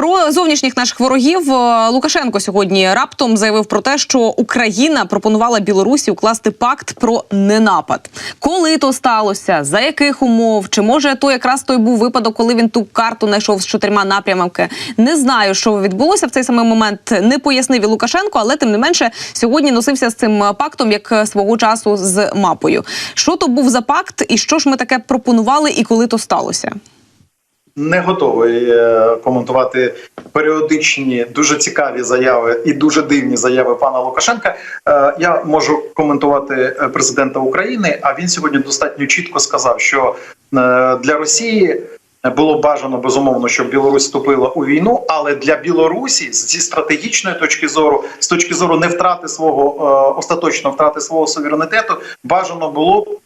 Про зовнішніх наших ворогів е, Лукашенко сьогодні раптом заявив про те, що Україна пропонувала Білорусі укласти пакт про ненапад. Коли то сталося, за яких умов, чи може то якраз той був випадок, коли він ту карту знайшов з чотирма напрямками? Не знаю, що відбулося в цей самий момент. Не пояснив і Лукашенко, але тим не менше сьогодні носився з цим пактом як е, свого часу з мапою. Що то був за пакт, і що ж ми таке пропонували, і коли то сталося? Не готовий е, коментувати періодичні дуже цікаві заяви і дуже дивні заяви пана Лукашенка. Е, Я можу коментувати е, президента України. А він сьогодні достатньо чітко сказав, що для Росії було бажано безумовно, щоб Білорусь вступила у війну, але для Білорусі зі стратегічної точки зору, з точки зору не втрати свого остаточно втрати свого суверенітету, бажано було б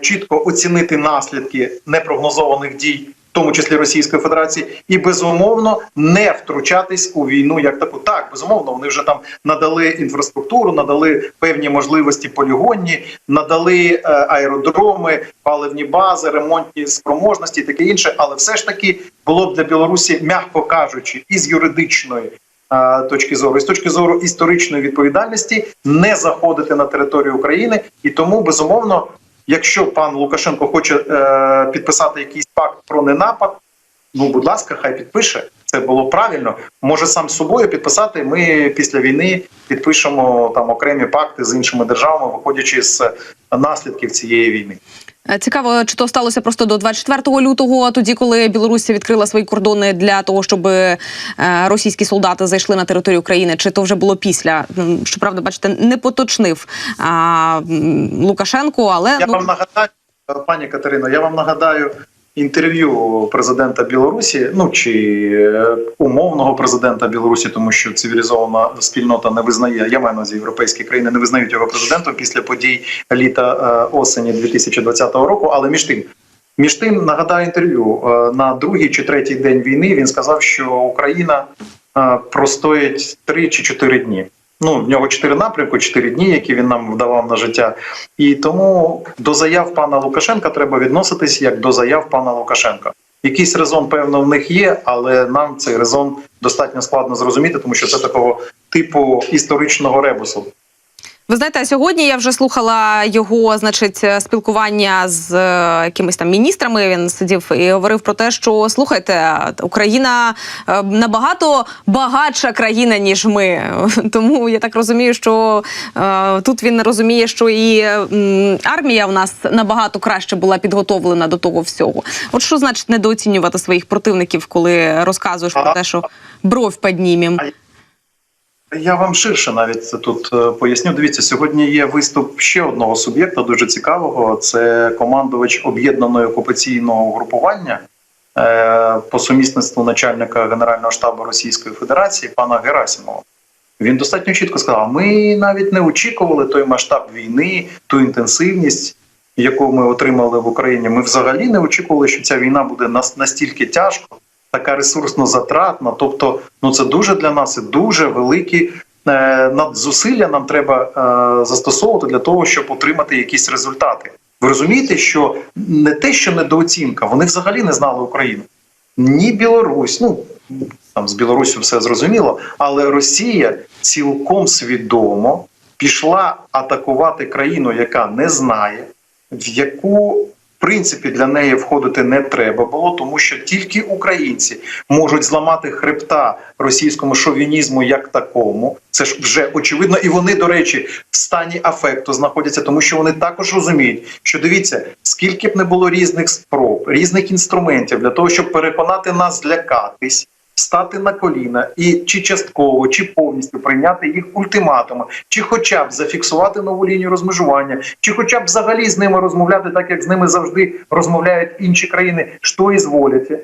чітко оцінити наслідки непрогнозованих дій, тому числі Російської Федерації, і безумовно не втручатись у війну як таку. Так, безумовно, вони вже там надали інфраструктуру, надали певні можливості полігонні, надали е, аеродроми, паливні бази, ремонтні спроможності, і таке інше. Але все ж таки було б для Білорусі, м'яко кажучи, із юридичної. е, Точки зору і з точки зору історичної відповідальності не заходити на територію України, і тому безумовно Якщо пан Лукашенко хоче е, підписати якийсь пакт про ненапад, ну будь ласка, хай підпише. Це було правильно. Може сам з собою підписати. Ми після війни підпишемо там окремі пакти з іншими державами, виходячи з наслідків цієї війни. Е, Цікаво, чи то сталося просто до 24 лютого, тоді коли Білорусі відкрила свої кордони для того, щоб е, російські солдати зайшли на територію України, чи то вже було після? Щоправда, бачите, не поточнив а, Лукашенко, але Я ну, вам нагадаю, пані Катерино, я вам нагадаю інтерв'ю президента Білорусі, ну чи е, умовного президента Білорусі, тому що цивілізована спільнота не визнає. Я маю на увазі, європейські країни не визнають його президентом після подій літа е, осені 2020 року. Але між тим. Між тим нагадаю інтерв'ю е, на другий чи третій день війни. Він сказав, що Україна простоїть три чи чотири дні. Ну в нього чотири напрямки, чотири дні, які він нам вдавав на життя. І тому до заяв пана Лукашенка треба відноситись як до заяв пана Лукашенка. Якийсь резон, певно, в них є, але нам цей резон достатньо складно зрозуміти, тому що це такого типу історичного ребусу. Ви знаєте, сьогодні я вже слухала його, значить, спілкування з е, якимись там міністрами. Він сидів і говорив про те, що слухайте, Україна е, набагато багатша країна ніж ми. Тому я так розумію, що е, тут він розуміє, що і м, армія в нас набагато краще була підготовлена до того всього. От що значить недооцінювати своїх противників, коли розказуєш про те, що бров піднімем. Я вам ширше навіть це тут е, поясню. Дивіться, сьогодні є виступ ще одного суб'єкта, дуже цікавого. Це командувач об'єднаного окупаційного угрупування е, по сумісництву начальника Генерального штабу Російської Федерації пана Герасимова. Він достатньо чітко сказав: ми навіть не очікували той масштаб війни, ту інтенсивність, яку ми отримали в Україні. Ми взагалі не очікували, що ця війна буде настільки тяжко, така ресурсно затратна. Тобто, ну це дуже для нас і дуже великі е, надзусилля нам треба е, застосовувати для того, щоб отримати якісь результати. Ви розумієте, що не те, що недооцінка, вони взагалі не знали Україну. Ні Білорусь, ну там з Білоруссю все зрозуміло, але Росія цілком свідомо пішла атакувати країну, яка не знає, в яку принципі для неї входити не треба було, тому що тільки українці можуть зламати хребта російському шовінізму як такому. Це ж вже очевидно, і вони, до речі, в стані афекту знаходяться, тому що вони також розуміють, що дивіться, скільки б не було різних спроб, різних інструментів для того, щоб переконати нас злякатись. Стати на коліна і чи частково, чи повністю прийняти їх ультиматуми, чи хоча б зафіксувати нову лінію розмежування, чи хоча б взагалі з ними розмовляти, так як з ними завжди розмовляють інші країни, що і зволяться.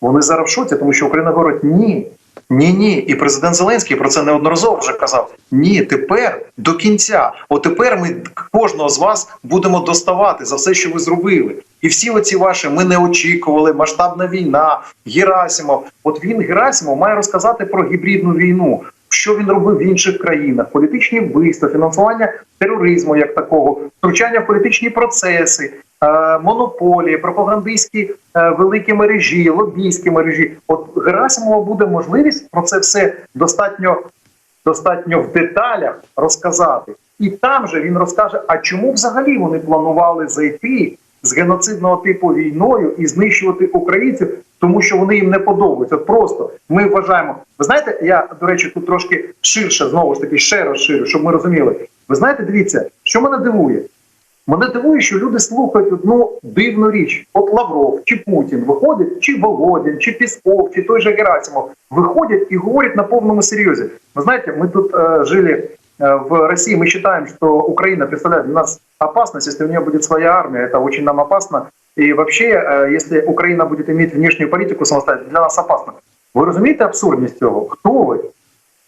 Вони зараз в шоці, тому що Україна говорить ні. Ні, ні, і президент Зеленський про це неодноразово вже казав. Ні, тепер до кінця. От тепер ми кожного з вас будемо доставати за все, що ви зробили. І всі оці ваші ми не очікували, масштабна війна, Герасимов. От він Герасимов має розказати про гібридну війну. Що він робив в інших країнах? Політичні вбивства, фінансування тероризму як такого, втручання в політичні процеси. е, монополії, пропагандистські е, великі мережі, лобійські мережі. От Герасимова буде можливість про це все достатньо, достатньо в деталях розказати. І там же він розкаже, а чому взагалі вони планували зайти з геноцидного типу війною і знищувати українців, тому що вони їм не подобаються. Просто ми вважаємо. Ви знаєте, я до речі, тут трошки ширше, знову ж таки, ще розширю, щоб ми розуміли. Ви знаєте, дивіться, що мене дивує. Мене дивує, що люди слухають одну дивну річ. От Лавров чи Путін виходять, чи Володін, чи Пісков, чи той же Герасимов виходять і говорять на повному серйозі. Ви знаєте, ми тут е, жили в России, мы считаем, что Украина представляет для нас опасность, если у нее будет своя армия, это очень нам опасно. И вообще, э, если Украина будет иметь внешнюю политику самостоятельно, для нас опасно. Ви розумієте абсурдність цього? Хто ви?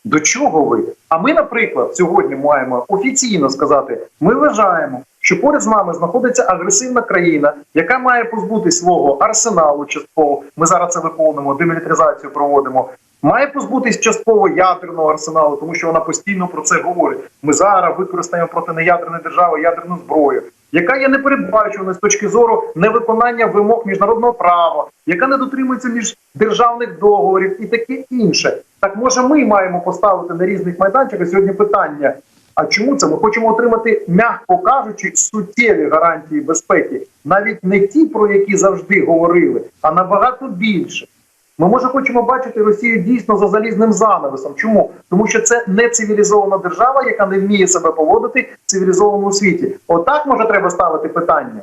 До чого ви? А ми, наприклад, сьогодні маємо офіційно сказати: ми вважаємо, що поряд з нами знаходиться агресивна країна, яка має позбутись свого арсеналу частково. Ми зараз це виконуємо, демілітаризацію проводимо. Має позбутись частково ядерного арсеналу, тому що вона постійно про це говорить. Ми зараз використаємо проти неядерної держави ядерну зброю, яка є непередбачуваною з точки зору невиконання вимог міжнародного права, яка не дотримується міждержавних договорів і таке інше. Так може, ми маємо поставити на різних майданчиках сьогодні питання. А чому це? Ми хочемо отримати, м'яко кажучи, суттєві гарантії безпеки, навіть не ті, про які завжди говорили, а набагато більше. Ми може хочемо бачити Росію дійсно за залізним занавесом. Чому? Тому що це не цивілізована держава, яка не вміє себе поводити в цивілізованому світі. Отак може треба ставити питання.